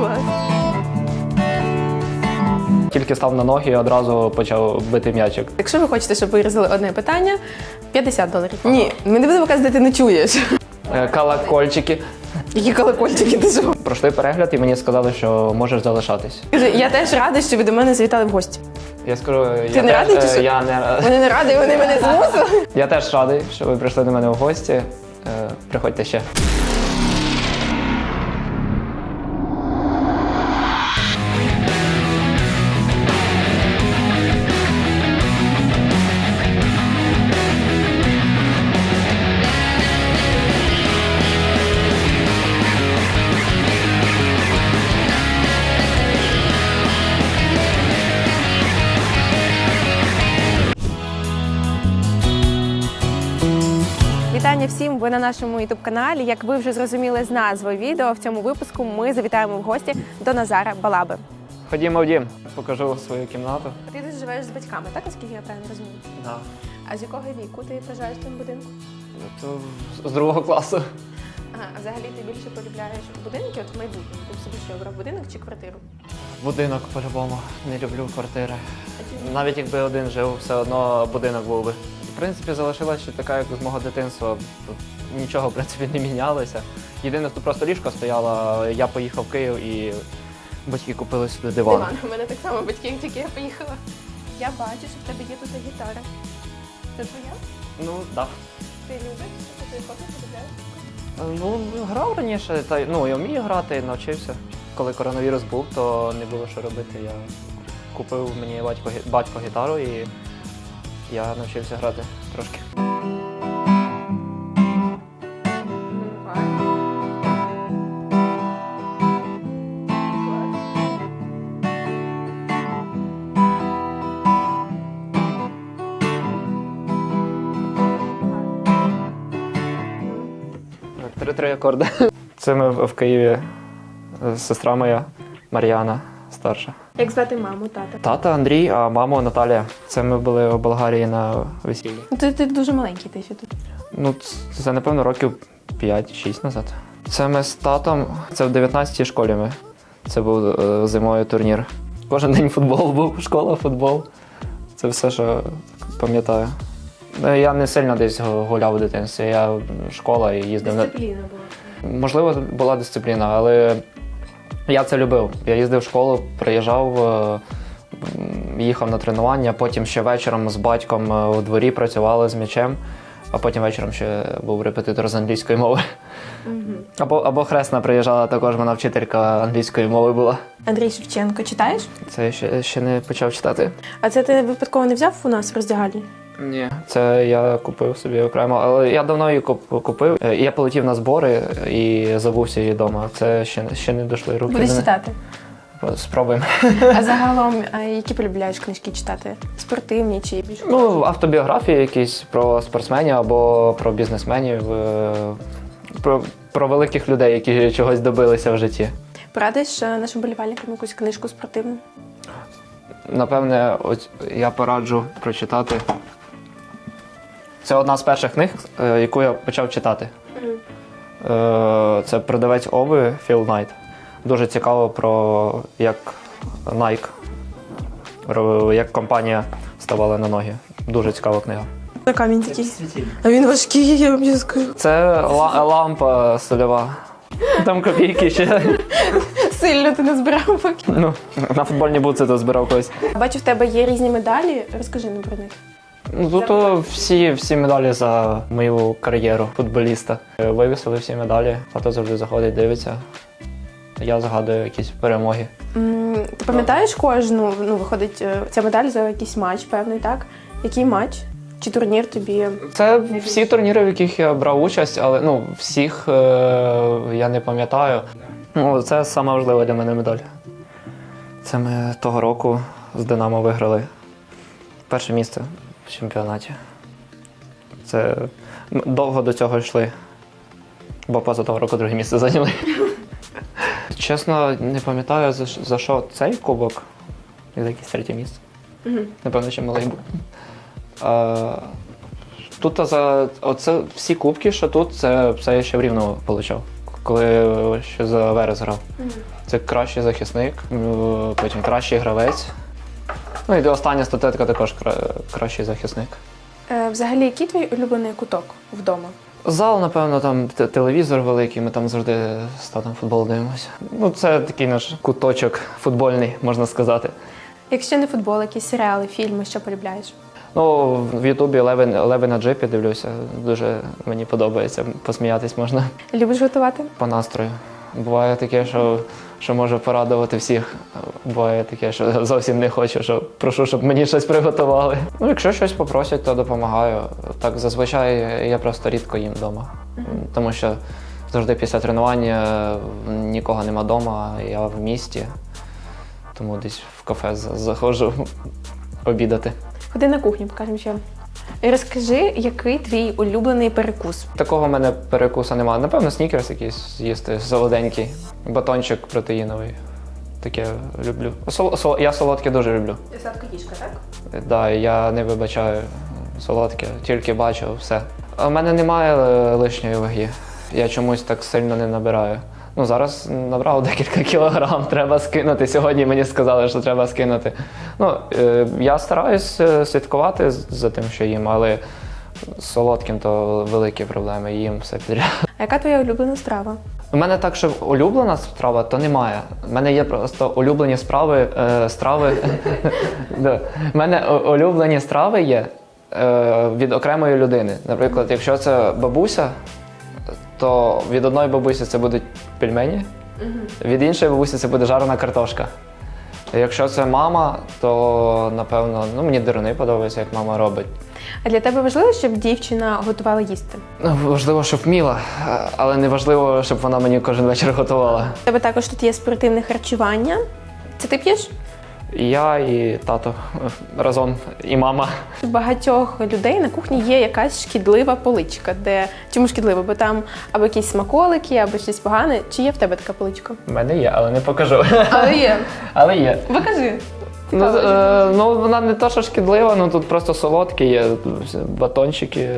Клас. Тільки став на ноги і одразу почав бити м'ячик. Якщо ви хочете, щоб вирізали одне питання, 50 доларів. Ні, ми не будемо казати, ти не чуєш. Е, Колокольчики. Які колокольчики ти що? Пройшли перегляд і мені сказали, що можеш залишатись. Я теж рада, що ви до мене завітали в гості. Я скажу, Ти я не теж, радий, чи е, що? я не Вони не раді, вони мене змусили. я теж радий, що ви прийшли до мене в гості. Е, Приходьте ще. Вітання всім! Ви на нашому youtube каналі. Як ви вже зрозуміли з назви відео, в цьому випуску ми завітаємо в гості до Назара Балаби. Ходімо в дім, покажу свою кімнату. Ти тут живеш з батьками, так наскільки я правильно розумію? Да. А з якого віку ти проживаєш в цьому будинку? То з другого класу. Ага, а взагалі ти більше полюбляєш будинки, от в майбутньому. Ти б собі що обрав будинок чи квартиру? Будинок по-любому. Не люблю квартири. Навіть якби один жив, все одно будинок був би. В принципі, залишилася ще така, як з мого дитинства. Тут нічого, в принципі, не мінялося. Єдине, тут просто ліжко стояло, я поїхав в Київ і батьки купили сюди диван. Диван. У мене так само батьки, як тільки я поїхала. Я бачу, що в тебе є тут гітара. Це твоя? Ну, так. Ти любиш? Ти хочеш полюбляєш? Ну, грав раніше, та ну, я вмію грати, навчився. Коли коронавірус був, то не було що робити. Я купив мені батько, батько гітару і я навчився грати трошки. Три-три. Це ми в Києві. е, Сестра моя Мар'яна старша. Як звати маму, тата? Тата Андрій, а мама Наталія. Це ми були у Болгарії на весіллі. Ну, Ти, ти дуже маленький, ти ще тут. Ну, це напевно років 5-6 назад. Це ми з татом. Це в 19-й школі ми. Це був е, зимою турнір. Кожен день футбол був, школа, футбол. Це все, що пам'ятаю. Ну, Я не сильно десь гуляв у дитинстві. Я школа і їздив на. Дисципліна була. Можливо, була дисципліна, але я це любив. Я їздив в школу, приїжджав, е, їхав на тренування, потім ще вечором з батьком е, у дворі працювали з м'ячем, а потім вечором ще був репетитор з англійської мови. Або, або хресна приїжджала, також вона вчителька англійської мови була. Андрій Шевченко, читаєш? Це я ще, ще не почав читати. А це ти випадково не взяв у нас в роздягальні? Ні. Це я купив собі окремо, але я давно її купив. Е, Я полетів на збори і забувся її вдома. Це ще, ще не дійшли руки. Будеш читати. Спробуємо. А загалом, які полюбляєш книжки читати? Спортивні чи більш Ну, автобіографії якісь про спортсменів або про бізнесменів, е, про, про великих людей, які чогось добилися в житті. порадиш е, нашим болівальникам якусь книжку спортивну? Напевне, ось я пораджу прочитати. Це одна з перших книг, е, яку я почав читати. Е, Це продавець Ови Філ Найт. Дуже цікаво про як Nike, ро- як компанія ставала на ноги. Дуже цікава книга. На камінь такий. А він важкий, я вам скажу. Це ла- лампа сольова. Там копійки ще. Сильно ти назбирав поки. Ну, на футбольні буци то збирав колись. Бачу, в тебе є різні медалі. Розкажи нам про них. Ну, тут то всі, всі медалі за мою кар'єру футболіста. Е, Вивісили всі медалі, тато завжди заходить, дивиться. Я згадую якісь перемоги. М, Ти пам'ятаєш кожну, ну, виходить е, ця медаль за якийсь матч, певний, так? Який матч? Чи турнір тобі? Це всі турніри, в яких я брав участь, але ну, всіх е- я не пам'ятаю. Ну, це саме важлива для мене медаль. Це ми того року з Динамо виграли перше місце в чемпіонаті. Це довго до цього йшли, бо поза того року друге місце зайняли. Чесно, не пам'ятаю, за, за що цей кубок і за якесь третє місце. Напевно, ще малий був. А, тут за оце всі кубки, що тут, це все я ще в рівному отримав, коли ще за Верес грав. Це кращий захисник, потім кращий гравець. Ну і остання статетка також кра- кращий захисник. Е, Взагалі, який твій улюблений куток вдома? Зал, напевно, там те- телевізор великий, ми там завжди з татом футбол дивимося. Ну, це такий наш куточок футбольний, можна сказати. Якщо не футбол, якісь серіали, фільми, що полюбляєш? Ну, в Ютубі Левин, Леви на джипі дивлюся. Дуже мені подобається, посміятись можна Любиш готувати? по настрою. Буває таке, що, що можу порадувати всіх. Буває таке, що зовсім не хочу, що прошу, щоб мені щось приготували. Ну, якщо щось попросять, то допомагаю. Так зазвичай я просто рідко їм вдома. Тому що завжди після тренування нікого нема вдома, я в місті, тому десь в кафе за- заходжу обідати. Ходи на кухню, покажемо ще. І розкажи, який твій улюблений перекус? Такого в мене перекуса немає. Напевно, снікерс якийсь їсти солоденький, батончик протеїновий. Таке люблю. Сол, сол- я солодке дуже люблю. Сладкоїжка, так? Да, я не вибачаю солодке, тільки бачу все. В мене немає е, лишньої ваги. Я чомусь так сильно не набираю. Ну, зараз набрав декілька кілограм, треба скинути. Сьогодні мені сказали, що треба скинути. Ну, е, я стараюсь е, слідкувати за тим, що їм, але з солодким то великі проблеми, їм все підряд. А яка твоя улюблена страва? У мене так, що улюблена страва, то немає. У мене є просто улюблені справи, е, страви. У мене улюблені страви є е, від окремої людини. Наприклад, якщо це бабуся, то від одної бабусі це будуть пельмені, від іншої бабусі це буде жарена картошка. Якщо це мама, то напевно ну, мені дирони подобається, як мама робить. А для тебе важливо, щоб дівчина готувала їсти? Ну, важливо, щоб вміла, але не важливо, щоб вона мені кожен вечір готувала. У тебе також тут є спортивне харчування. Це ти п'єш? І я, і тато разом, і мама. У багатьох людей на кухні є якась шкідлива поличка, де чому шкідлива? Бо там або якісь смаколики, або щось погане. Чи є в тебе така поличка? У мене є, але не покажу. Але є. Але є. Покажи. Ну, е, ну вона не то, що шкідлива, ну тут просто солодкі є, батончики.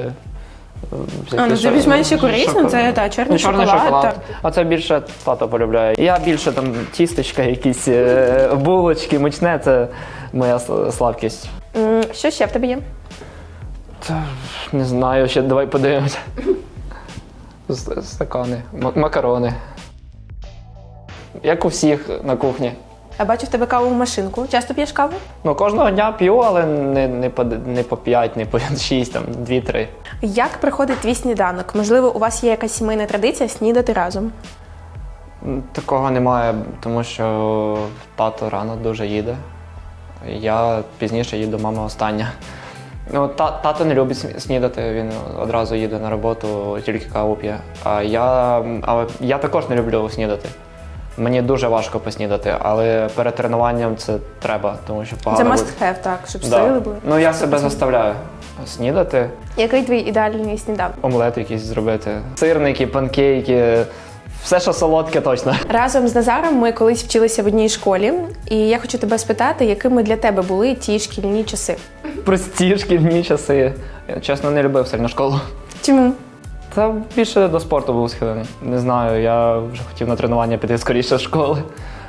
Е, А, ну це більш-менш корисно, це та, чорний Ну, чорний шоколад. шоколад. А це більше тато полюбляє. Я більше там тістечка, якісь е, булочки, мучне це моя слабкість. Що ще в тебе є? Та, не знаю, ще давай подивимося. Стакани, макарони. Як у всіх на кухні. Я бачу в тебе кавову машинку. Часто п'єш каву? Ну, кожного дня п'ю, але не, не, по, не по 5, не по 6, там 2-3. Як приходить твій сніданок? Можливо, у вас є якась сімейна традиція снідати разом? Такого немає, тому що тато рано дуже їде. Я пізніше їду, мама остання. Ну, та, тато не любить снідати, він одразу їде на роботу, тільки каву п'є. А я, але я також не люблю снідати. Мені дуже важко поснідати, але перед тренуванням це треба, тому що погано Це буде. must have, так, щоб Да. сили були. Ну я себе заставляю снідати, Який твій ідеальний сніданок? омлет якийсь зробити, сирники, панкейки, все, що солодке, точно. Разом з Назаром ми колись вчилися в одній школі, і я хочу тебе спитати, якими для тебе були ті шкільні часи? Прості шкільні часи. Я чесно не любив сильно школу. Чому? Та більше до спорту був схилений. Не знаю, я вже хотів на тренування піти скоріше з школи.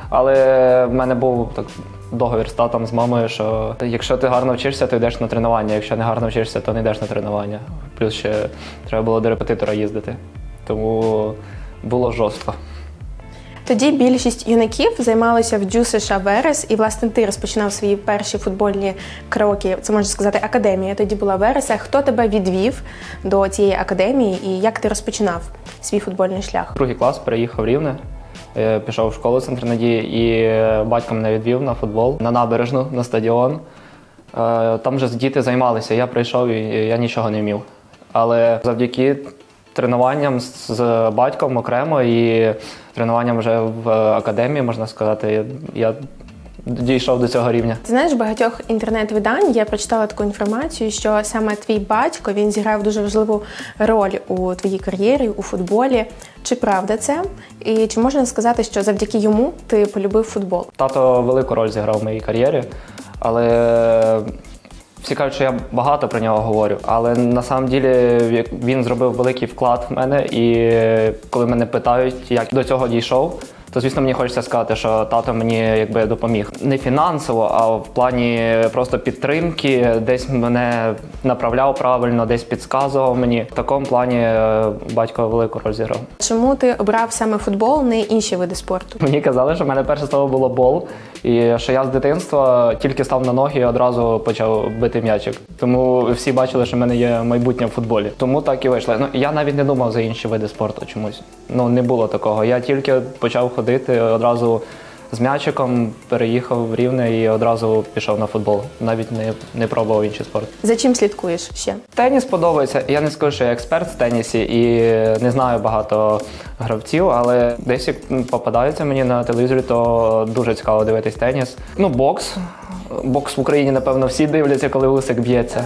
Але в мене був так договір з татом, з мамою, що якщо ти гарно вчишся, то йдеш на тренування. Якщо не гарно вчишся, то не йдеш на тренування. Плюс ще треба було до репетитора їздити. Тому було жорстко. Тоді більшість юнаків займалися в Дю Верес, і власне ти розпочинав свої перші футбольні кроки. Це можна сказати, академія. Тоді була Верес. А Хто тебе відвів до цієї академії і як ти розпочинав свій футбольний шлях? Другий клас переїхав Рівне. е, Пішов в школу центр надії і е, батько мене відвів на футбол на набережну, на стадіон. Е, Там вже діти займалися. Я прийшов і я нічого не вмів. Але завдяки тренуванням з батьком окремо і тренуванням вже в академії, можна сказати, я дійшов до цього рівня. Ти знаєш, в багатьох інтернет-видань я прочитала таку інформацію, що саме твій батько він зіграв дуже важливу роль у твоїй кар'єрі у футболі. Чи правда це? І чи можна сказати, що завдяки йому ти полюбив футбол? Тато велику роль зіграв в моїй кар'єрі, але Всі кажуть, що я багато про нього говорю, але на самом ділі він зробив великий вклад в мене. І коли мене питають, як до цього дійшов, то звісно мені хочеться сказати, що тато мені якби допоміг не фінансово, а в плані просто підтримки, десь мене направляв правильно, десь підказував мені. В такому плані е, батько велику роль зіграв. Чому ти обрав саме футбол, не інші види спорту? Мені казали, що в мене перше слово було бол, і що я з дитинства тільки став на ноги і одразу почав бити м'ячик. Тому всі бачили, що в мене є майбутнє в футболі. Тому так і вийшло. Ну я навіть не думав за інші види спорту чомусь. Ну не було такого. Я тільки почав ходити одразу. З м'ячиком переїхав в рівне і одразу пішов на футбол. Навіть не, не пробував інший спорт. За чим слідкуєш ще? Теніс подобається. Я не скажу, що я експерт в тенісі і не знаю багато гравців, але десь як попадаються мені на телевізорі, то дуже цікаво дивитись теніс. Ну, бокс. Бокс в Україні, напевно, всі дивляться, коли Усик б'ється.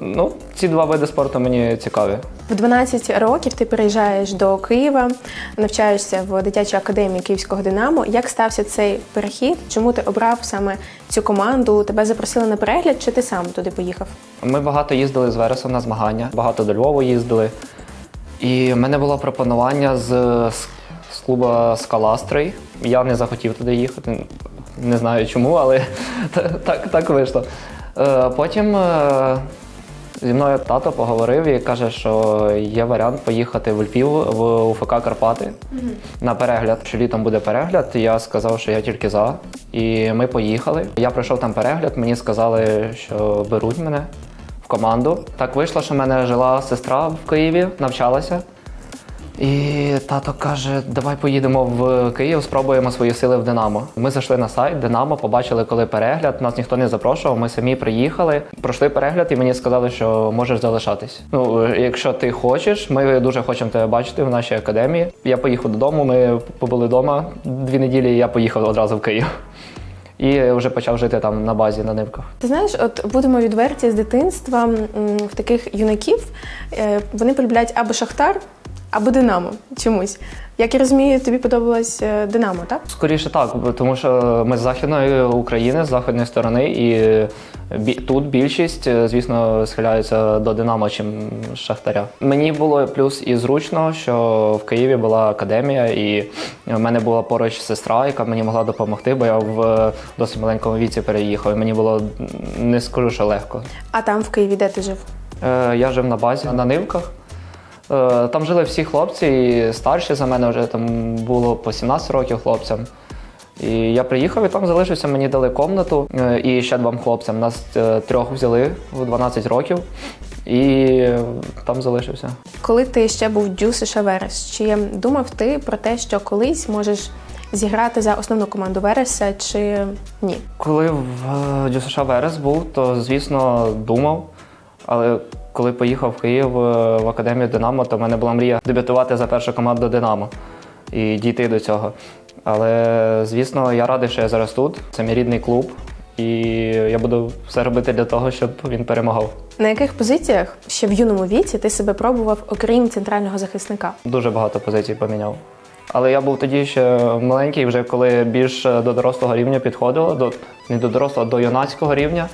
Ну, ці два види спорту мені цікаві. В 12 років ти переїжджаєш до Києва, навчаєшся в дитячій академії Київського Динамо. Як стався цей перехід? Чому ти обрав саме цю команду? Тебе запросили на перегляд, чи ти сам туди поїхав? Ми багато їздили з Вересом на змагання, багато до Львова їздили. І в мене було пропонування з, з, з клубу Скаластрий. Я не захотів туди їхати. Не знаю чому, але так, так вийшло. Е, Потім е, зі мною тато поговорив і каже, що є варіант поїхати в Львів в УФК Карпати на перегляд. Що літом буде перегляд. Я сказав, що я тільки за. І ми поїхали. Я пройшов там перегляд, мені сказали, що беруть мене в команду. Так вийшло, що в мене жила сестра в Києві, навчалася. І тато каже: давай поїдемо в Київ, спробуємо свої сили в Динамо. Ми зайшли на сайт Динамо, побачили, коли перегляд. Нас ніхто не запрошував. Ми самі приїхали, пройшли перегляд, і мені сказали, що можеш залишатись. Ну, якщо ти хочеш, ми дуже хочемо тебе бачити в нашій академії. Я поїхав додому. Ми побули вдома дві неділі. і Я поїхав одразу в Київ. І вже почав жити там на базі на нивках. Ти знаєш, от будемо відверті з дитинства в таких юнаків е, вони полюбляють або Шахтар, або Динамо чомусь. Як я розумію, тобі подобалось е, Динамо, так? Скоріше так, тому що ми з західної України, з західної сторони, і тут більшість, е, звісно, схиляються до Динамо, чим Шахтаря. Мені було плюс і зручно, що в Києві була академія, і в мене була поруч сестра, яка мені могла допомогти, бо я в досить маленькому віці переїхав. І мені було не скажу, що легко. А там в Києві, де ти жив? Е, Я жив на базі на Нивках. Е, Там жили всі хлопці, і старші за мене вже там було по 17 років хлопцям. І я приїхав і там залишився, мені дали комнату е, і ще двом хлопцям. Нас е, трьох взяли в 12 років і там залишився. Коли ти ще був Дюс і Шаверес, чи думав ти про те, що колись можеш зіграти за основну команду Вереса, чи ні? Коли в ДЮСШ Верес був, то звісно думав. Але коли поїхав в Київ е, в академію Динамо, то в мене була мрія дебютувати за першу команду Динамо і дійти до цього. Але звісно, я радий, що я зараз тут. Це мій рідний клуб, і я буду все робити для того, щоб він перемагав. На яких позиціях ще в юному віці ти себе пробував, окрім центрального захисника? Дуже багато позицій поміняв. Але я був тоді ще маленький, вже коли більш до дорослого рівня підходило, до не до дорослого, а до юнацького рівня,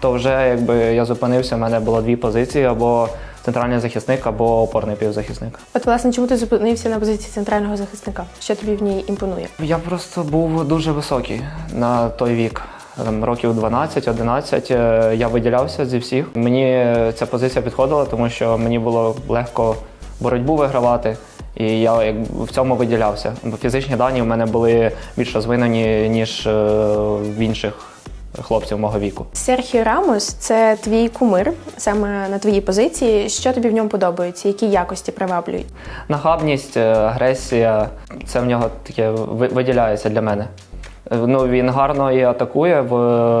то вже якби я зупинився, в мене було дві позиції: або центральний захисник, або опорний півзахисник. От, власне, чому ти зупинився на позиції центрального захисника? Що тобі в ній імпонує? Я просто був дуже високий на той вік. Там років 12-11 е, я виділявся зі всіх. Мені ця позиція підходила, тому що мені було легко боротьбу вигравати, і я як в цьому виділявся. Бо фізичні дані в мене були більш розвинені, ніж е, в інших хлопців мого віку. Серхіо Рамос це твій кумир саме на твоїй позиції. Що тобі в ньому подобається? Які якості приваблюють? Нахабність, е, агресія це в нього таке виділяється для мене. Е, Ну, він гарно і атакує в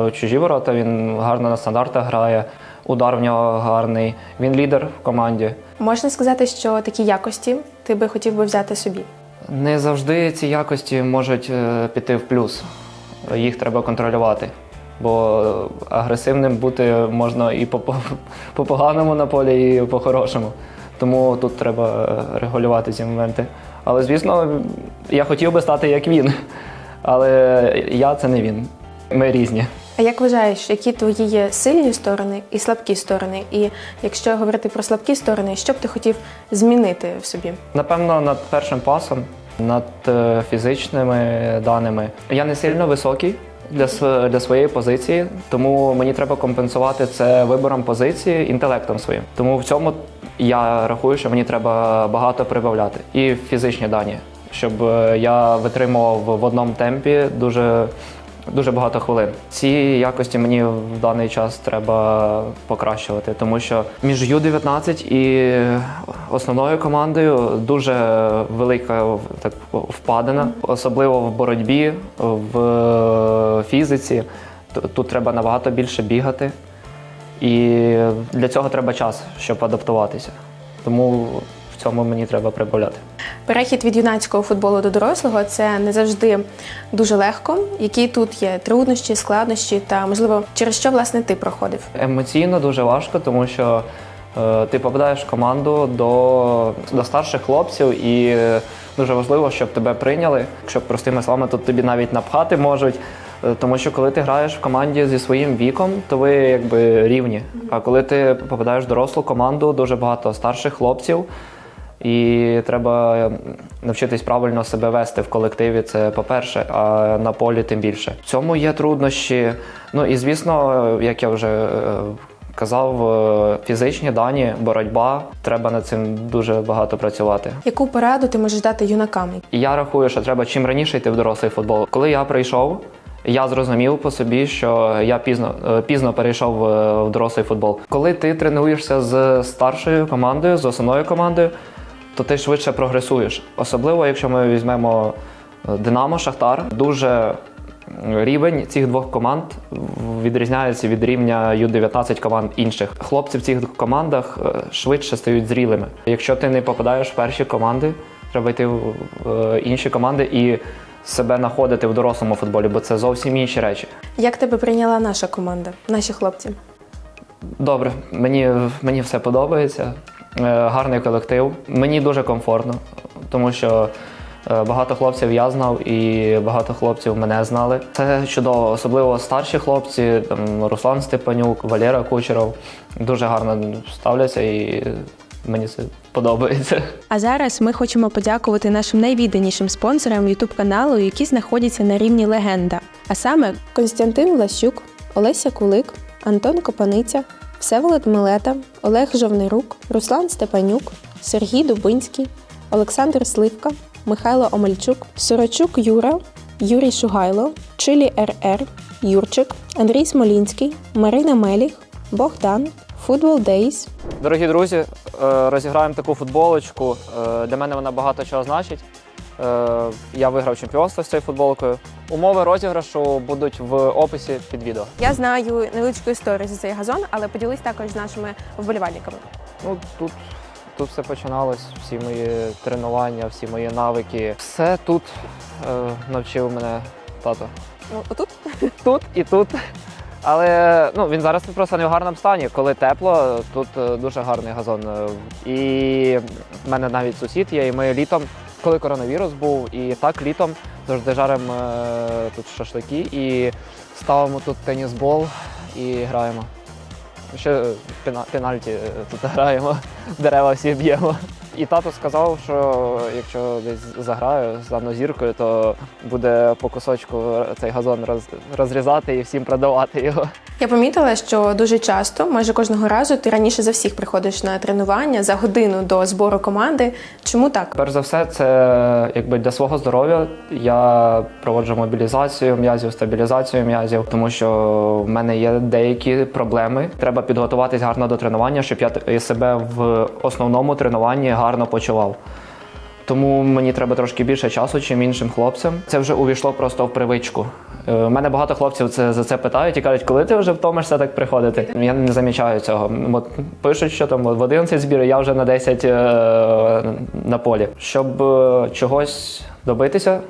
е, чужі ворота, він гарно на стандартах грає, удар в нього гарний, він лідер в команді. Можна сказати, що такі якості ти би хотів би взяти собі. Не завжди ці якості можуть піти в плюс. Їх треба контролювати. Бо агресивним бути можна і по, по, по поганому на полі, і по хорошому. Тому тут треба е, регулювати ці моменти. Але, звісно, я хотів би стати як він. Але я це не він. Ми різні. А як вважаєш, які твої є сильні сторони і слабкі сторони? І якщо говорити про слабкі сторони, що б ти хотів змінити в собі? Напевно, над першим пасом, над е, фізичними даними. Я не сильно високий для, для своєї позиції, тому мені треба компенсувати це вибором позиції інтелектом своїм. Тому в цьому я рахую, що мені треба багато прибавляти. І фізичні дані, щоб е, я витримував в одному темпі дуже. Дуже багато хвилин. Ці якості мені в даний час треба покращувати, тому що між Ю-19 і основною командою дуже велика так, впадина, особливо в боротьбі, в фізиці. Тут треба набагато більше бігати, і для цього треба час, щоб адаптуватися. Тому в цьому мені треба прибавляти. Перехід від юнацького футболу до дорослого це не завжди дуже легко. Які тут є труднощі, складнощі та можливо через що власне ти проходив? Емоційно дуже важко, тому що е, ти попадаєш в команду до, до старших хлопців, і дуже важливо, щоб тебе прийняли. Якщо простими словами, то тобі навіть напхати можуть. Е, Тому що коли ти граєш в команді зі своїм віком, то ви якби рівні. А коли ти попадаєш в дорослу команду, дуже багато старших хлопців, і треба навчитись правильно себе вести в колективі. Це по-перше, а на полі тим більше. В цьому є труднощі. Ну і звісно, як я вже е, казав, е, фізичні дані, боротьба. Треба над цим дуже багато працювати. Яку пораду ти можеш дати юнакам? Я рахую, що треба чим раніше йти в дорослий футбол. Коли я прийшов, я зрозумів по собі, що я пізно, е, пізно перейшов в дорослий футбол. Коли ти тренуєшся з старшою командою, з основною командою, то ти швидше прогресуєш. Особливо, якщо ми візьмемо е, Динамо Шахтар, дуже рівень цих двох команд відрізняється від рівня Ю-19 команд інших. Хлопці в цих командах е, швидше стають зрілими. Якщо ти не попадаєш в перші команди, треба йти в е, інші команди і себе знаходити в дорослому футболі, бо це зовсім інші речі. Як тебе прийняла наша команда, наші хлопці? Добре, мені, мені все подобається. Е, Гарний колектив. Мені дуже комфортно, тому що е, багато хлопців я знав і багато хлопців мене знали. Це чудово, особливо старші хлопці, там Руслан Степанюк, Валера Кучеров дуже гарно ставляться і мені це подобається. А зараз ми хочемо подякувати нашим найвідданішим спонсорам youtube каналу, які знаходяться на рівні легенда. А саме Константин Влащук, Олеся Кулик, Антон Копаниця, Всеволод Милета, Олег Жовнирук, Руслан Степанюк, Сергій Дубинський, Олександр Сливка, Михайло Омельчук, Сорочук Юра, Юрій Шугайло, Чилі РР, Юрчик, Андрій Смолінський, Марина Меліх, Богдан, Футбол Дейс, Дорогі друзі, е, розіграємо таку футболочку. Е, Для мене вона багато чого значить. Е, Я виграв чемпіонство з цією футболкою. Умови розіграшу будуть в описі під відео. Я знаю невеличку історію за цей газон, але поділись також з нашими вболівальниками. Ну тут, тут все починалось, всі мої тренування, всі мої навики. Все тут е, навчив мене тато. Ну, Отут Тут і тут. Але ну, він зараз просто не в гарному стані. Коли тепло, тут е, дуже гарний газон. І в мене навіть сусід є, і ми літом, коли коронавірус був, і так літом завжди жаримо е, тут шашлики і ставимо тут тенісбол і граємо. Ще е, пенальті е, тут граємо, дерева всі б'ємо. І тато сказав, що якщо десь заграю з стану зіркою, то буде по кусочку цей газон роз- розрізати і всім продавати його. Я помітила, що дуже часто, майже кожного разу, ти раніше за всіх приходиш на тренування за годину до збору команди. Чому так? Перш за все, це якби для свого здоров'я я проводжу мобілізацію м'язів, стабілізацію м'язів, тому що в мене є деякі проблеми. Треба підготуватись гарно до тренування, щоб я себе в основному тренуванні гарно почував. Тому мені треба трошки більше часу, чим іншим хлопцям. Це вже увійшло просто в привичку. Е, У мене багато хлопців це за це питають і кажуть, коли ти вже втомишся так приходити. Я не замічаю цього. От пишуть, що там в 11 збір, я вже на 10 е, на полі. Щоб е, чогось добитися,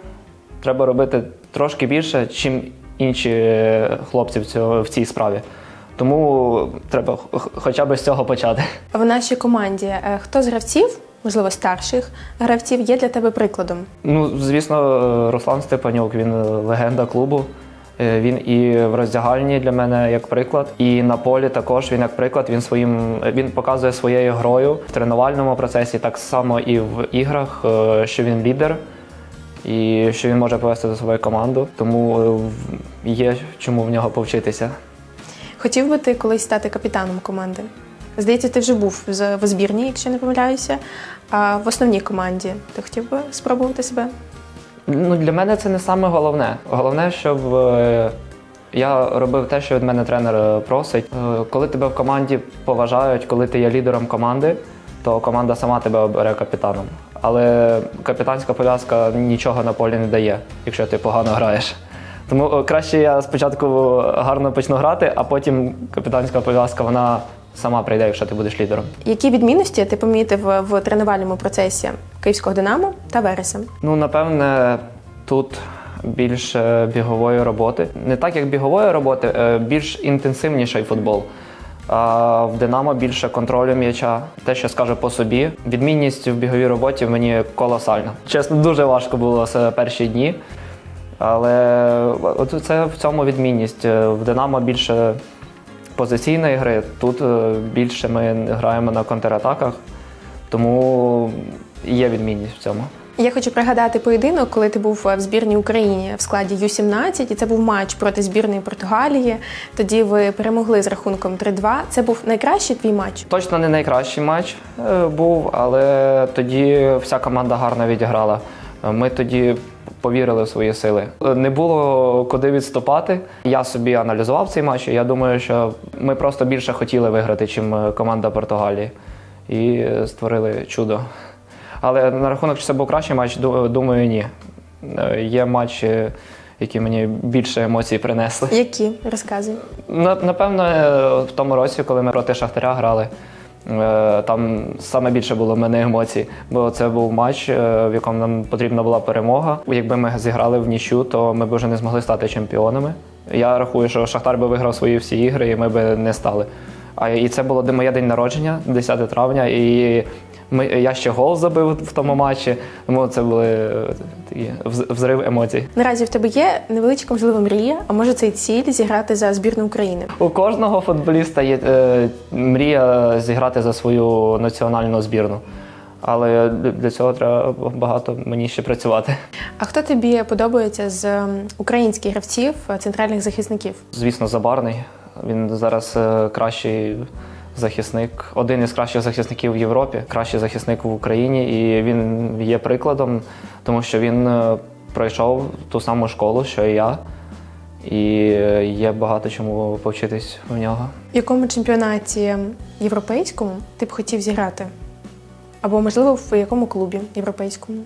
треба робити трошки більше, чим інші е, хлопці в, цьому, в цій справі. Тому треба хоча б з цього почати. В нашій команді е, хто з гравців, можливо, старших гравців, є для тебе прикладом? Ну, звісно, е, Руслан Степанюк, він е, легенда клубу. Е, Він і в роздягальні для мене як приклад, і на полі також він як приклад. Він своїм він показує своєю грою в тренувальному процесі, так само і в іграх, е, що він лідер і що він може повести за свою команду. Тому е, є чому в нього повчитися. Хотів би ти колись стати капітаном команди? Здається, ти вже був в збірні, якщо не помиляюся. А в основній команді ти хотів би спробувати себе? Ну, для мене це не саме головне. Головне, щоб е, я робив те, що від мене тренер е, просить. Е, Коли тебе в команді поважають, коли ти є лідером команди, то команда сама тебе обере капітаном. Але капітанська пов'язка нічого на полі не дає, якщо ти погано граєш. Тому краще я спочатку гарно почну грати, а потім капітанська пов'язка вона сама прийде, якщо ти будеш лідером. Які відмінності ти помітив в тренувальному процесі Київського Динамо та Вереса? Ну, напевне, тут більше бігової роботи. Не так, як бігової роботи, е, більш інтенсивніший футбол. А в Динамо більше контролю м'яча. Те, що скажу по собі, відмінність в біговій роботі мені колосальна. Чесно, дуже важко було перші дні. Але це в цьому відмінність. Е, В Динамо більше позиційної гри, тут е, більше ми граємо на контратаках, тому є відмінність в цьому. Я хочу пригадати поєдинок, коли ти був в збірній Україні в складі Ю-17, і це був матч проти збірної Португалії. Тоді ви перемогли з рахунком 3-2. Це був найкращий твій матч. Точно не найкращий матч е, був, але тоді вся команда гарно відіграла. Ми тоді повірили в свої сили. Не було куди відступати. Я собі аналізував цей матч. і Я думаю, що ми просто більше хотіли виграти, чим е, команда Португалії, і е, створили чудо. Але на рахунок, чи це був кращий матч, думаю, ні. Е, Є матчі, які мені більше емоцій принесли. Які розказуй. Напевно, в тому році, коли ми проти Шахтаря грали, там саме більше було в мене емоцій, бо це був матч, е, в якому нам потрібна була перемога. Якби ми зіграли в нічю, то ми б вже не змогли стати чемпіонами. Я рахую, що Шахтар би виграв свої всі ігри, і ми б не стали. А і це було де моє день народження, 10 травня, і ми, я ще гол забив в тому матчі. Тому це були е, такі взрив емоцій. Наразі в тебе є невеличка можливо мрія, а може це й ціль зіграти за збірну України. У кожного футболіста є е, мрія зіграти за свою національну збірну. Але для цього треба багато мені ще працювати. А хто тобі подобається з українських гравців, е, центральних захисників? Звісно, забарний. Він зараз е, кращий захисник, один із кращих захисників в Європі, кращий захисник в Україні, і він є прикладом, тому що він е, пройшов ту саму школу, що і я. І е, є багато чому повчитись в нього. В якому чемпіонаті європейському ти б хотів зіграти? Або, можливо, в якому клубі європейському?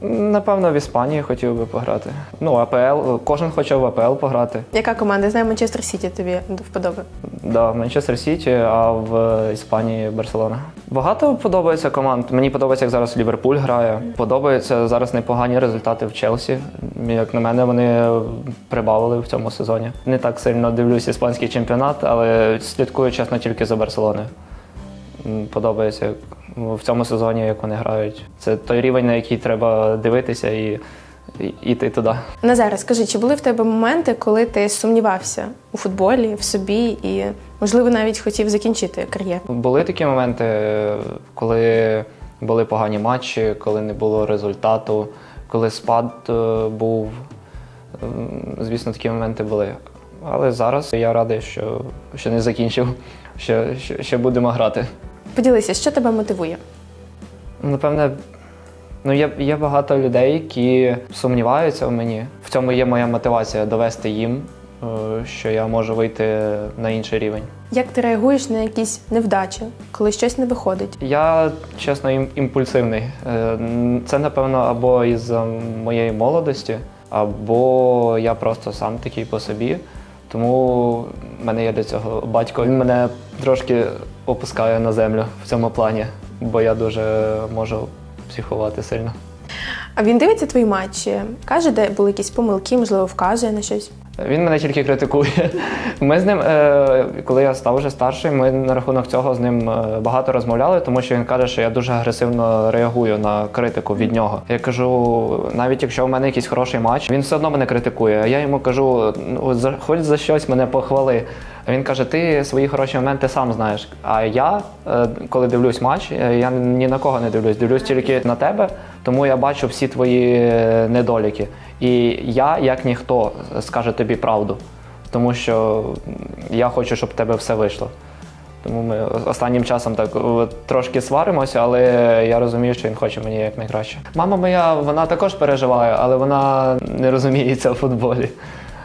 Напевно, в Іспанії хотів би пограти. Ну, АПЛ, кожен хоче в АПЛ пограти. Яка команда? Я знаю, Манчестер Сіті тобі до вподоби. Да, Манчестер Сіті, а в Іспанії Барселона. Багато подобається команд. Мені подобається, як зараз Ліверпуль грає. Подобаються зараз непогані результати в Челсі. Як на мене, вони прибавили в цьому сезоні. Не так сильно дивлюсь іспанський чемпіонат, але слідкую чесно тільки за Барселоною. Подобається як в цьому сезоні, як вони грають. Це той рівень, на який треба дивитися і йти туди. Назаре, скажи, чи були в тебе моменти, коли ти сумнівався у футболі, в собі і, можливо, навіть хотів закінчити кар'єру? Були такі моменти, коли були погані матчі, коли не було результату, коли спад е, був. Звісно, такі моменти були. Але зараз я радий, що ще не закінчив, ще, ще, ще будемо грати. Поділися, що тебе мотивує? Напевне, ну є, є багато людей, які сумніваються в мені. В цьому є моя мотивація довести їм, е, що я можу вийти на інший рівень. Як ти реагуєш на якісь невдачі, коли щось не виходить? Я чесно імпульсивний. Е, Це напевно або із моєї молодості, або я просто сам такий по собі. Тому в мене є до цього батько. Він мене трошки опускає на землю в цьому плані, бо я дуже можу психувати сильно. А він дивиться твої матчі, каже, де були якісь помилки, можливо, вказує на щось. Він мене тільки критикує. Ми з ним, е, коли я став вже старший, ми на рахунок цього з ним е, багато розмовляли, тому що він каже, що я дуже агресивно реагую на критику від нього. Я кажу, навіть якщо в мене якийсь хороший матч, він все одно мене критикує. Я йому кажу, ну за хоч за щось мене похвали. Він каже: ти свої хороші моменти сам знаєш. А я, е, коли дивлюсь матч, я ні на кого не дивлюсь, дивлюсь тільки на тебе, тому я бачу всі твої недоліки. І я, як ніхто, скаже тобі правду, тому що я хочу, щоб в тебе все вийшло. Тому ми останнім часом так трошки сваримося, але я розумію, що він хоче мені як найкраще. Мама моя, вона також переживає, але вона не розуміється в футболі.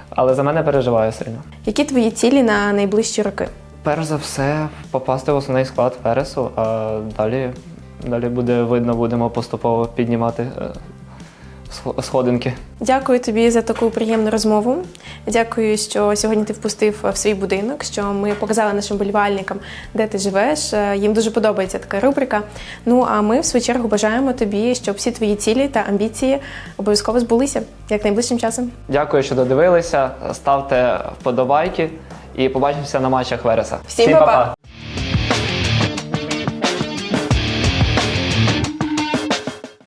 Але за мене переживає сильно. Які твої цілі на найближчі роки? Перш за все, попасти в основний склад Вересу, а далі, далі буде видно, будемо поступово піднімати е, сходинки. Дякую тобі за таку приємну розмову. Дякую, що сьогодні ти впустив в свій будинок, що ми показали нашим болівальникам, де ти живеш. Е, Їм дуже подобається така рубрика. Ну а ми, в свою чергу, бажаємо тобі, щоб всі твої цілі та амбіції обов'язково збулися як найближчим часом. Дякую, що додивилися. Ставте вподобайки і побачимося на матчах Вереса. Всім па-па!